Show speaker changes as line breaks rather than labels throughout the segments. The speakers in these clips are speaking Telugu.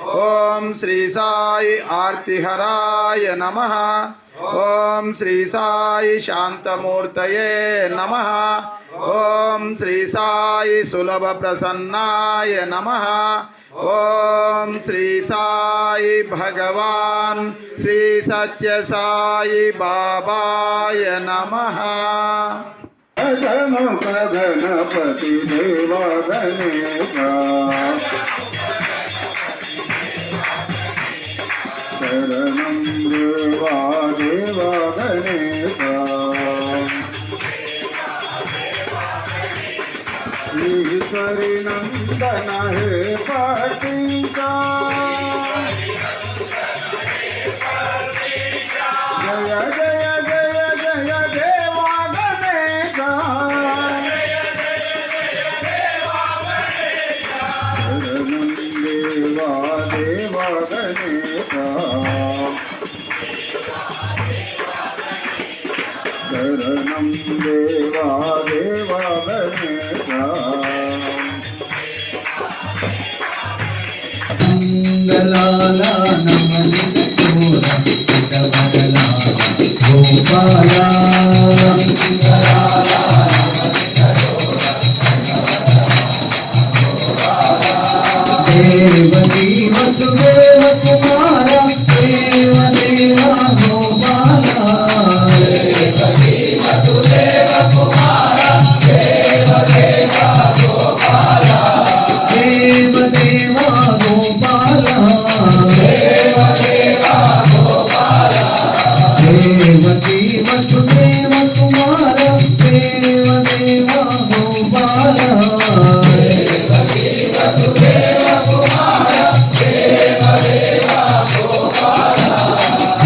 ఓం శ్రీ సాయి ఆర్తిహరాయ నమ ఓం శ్రీ సాయి శాంతమూర్తయే నమ ఓం శ్రీ సాయి సులభ ప్రసన్నాయ నమ ఓం శ్రీ సాయి భగవాన్ శ్రీ సత్య సాయి బాబాయ నమ
గణప గణపతి దేవా గణేశ శరణం దేవా దేవా గణేశ ఈశ్వరి నందన హే జయ జయ
మంగళాల నమని గోపాల దేవీ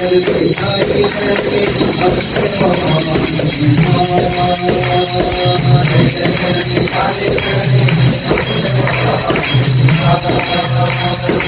సాయి భవాని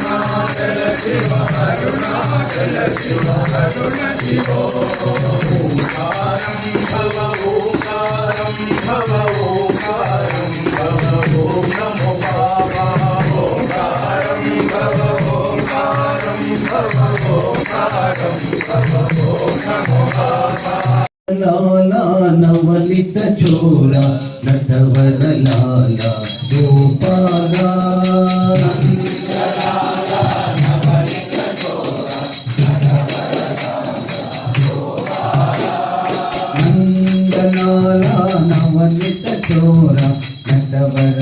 సింహవాణి త్రిశూల సాయి అందరవాణి సింహవాణి త్రిశూల సాయి అందరవాణి నవలిత చోర నటవర నవనిత చోర నటవర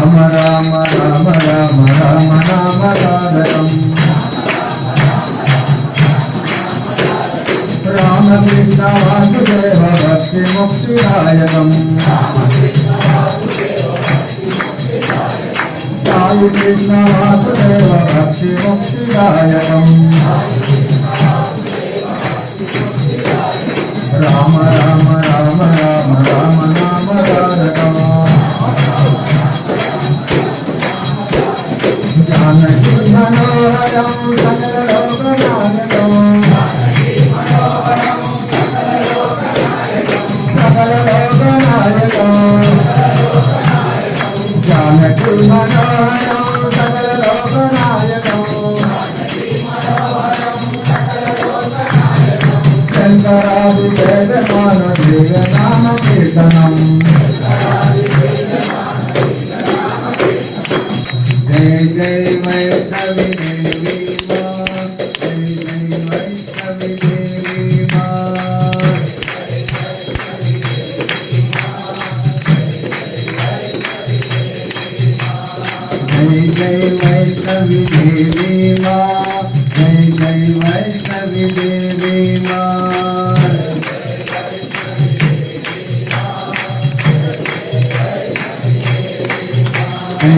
రామ రామ రామ రామ రామ రామ రాధరం. రామ కృష్ణ వాసుదేవ భక్తి ముక్తిదాయకం సాయి కృష్ణ వాసుదేవ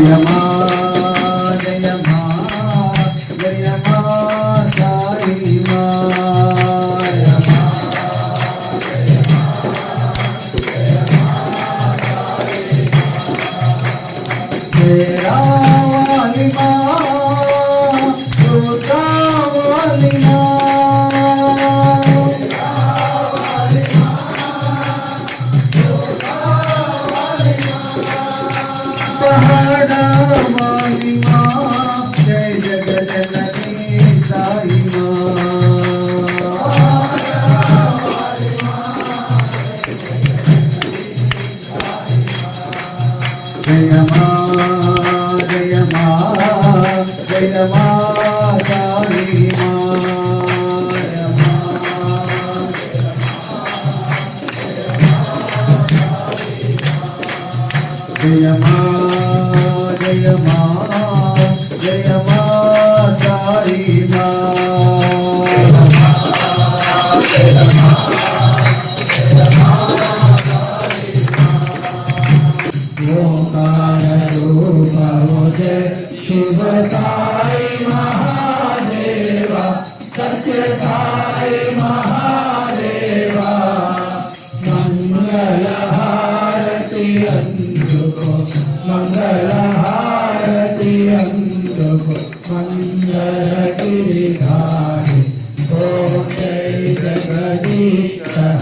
Namah ओंकार रूप मुझे शिव साई महादेवा सत्य साई महादेवा। मंगल हारति अंधुको मंगल हारति अंधुको मंगल गिरिधारी ओम जय जगदीश।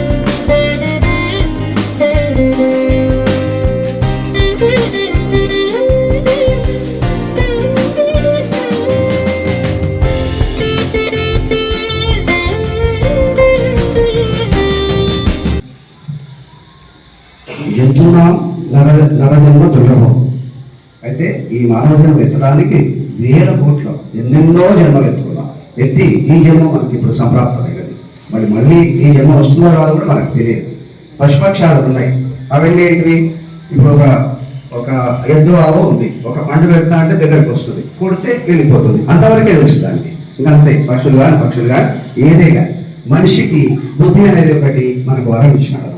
నరజన్మ దుర్లభం. అయితే ఈ మానవ జన్మ ఎత్తడానికి వేల కోట్ల ఎన్నెన్నో జన్మలు ఎత్తుకున్నాం. ఎత్తి ఈ జన్మ మనకి ఇప్పుడు సంప్రాప్తమైనది మరి మళ్ళీ ఈ జన్మ వస్తుందో రాదు కూడా మనకు తెలియదు. పశుపక్షాలు ఉన్నాయి. అవన్నీ ఏంటివి? ఇప్పుడు ఒక ఒక ఎద్దు ఆవు ఉంది. ఒక పండు పెడతా అంటే దగ్గరికి వస్తుంది. కొడితే వెళ్ళిపోతుంది. అంతవరకే తెలుసు దానికి? అంతే. పక్షులు కానీ పక్షులు కానీ ఏదే కానీ మనిషికి బుద్ధి అనేది ఒకటి మనకు వరం ఇచ్చినాడు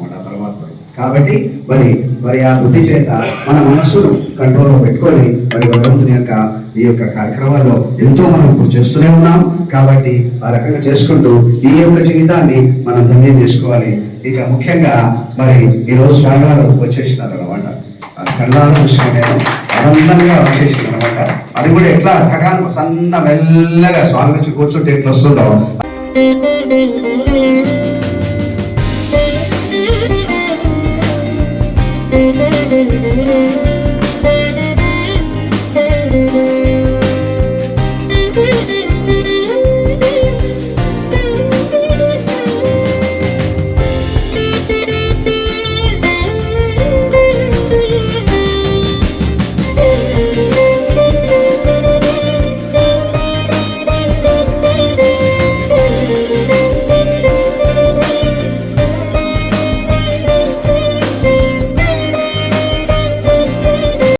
కాబట్టి మరి మరి ఆ బుద్ధి చేత మన మనస్సును కంట్రోల్లో పెట్టుకొని మరి భగవంతుని యొక్క ఈ యొక్క కార్యక్రమాల్లో ఎంతో మనం ఇప్పుడు చేస్తూనే ఉన్నాం. కాబట్టి ఆ రకంగా చేసుకుంటూ ఈ యొక్క జీవితాన్ని మనం ధన్యం చేసుకోవాలి. ఇక ముఖ్యంగా మరి ఈ రోజు స్వామివారు వచ్చేసినారు అనమాట కళ్ళాలు చూసిన ఆనందంగా వచ్చేసింది అనమాట అది కూడా ఎట్లా? టకాన్ సన్న మెల్లగా స్వామి నుంచి కూర్చుంటే ఎట్లా వస్తుందో.
Müzik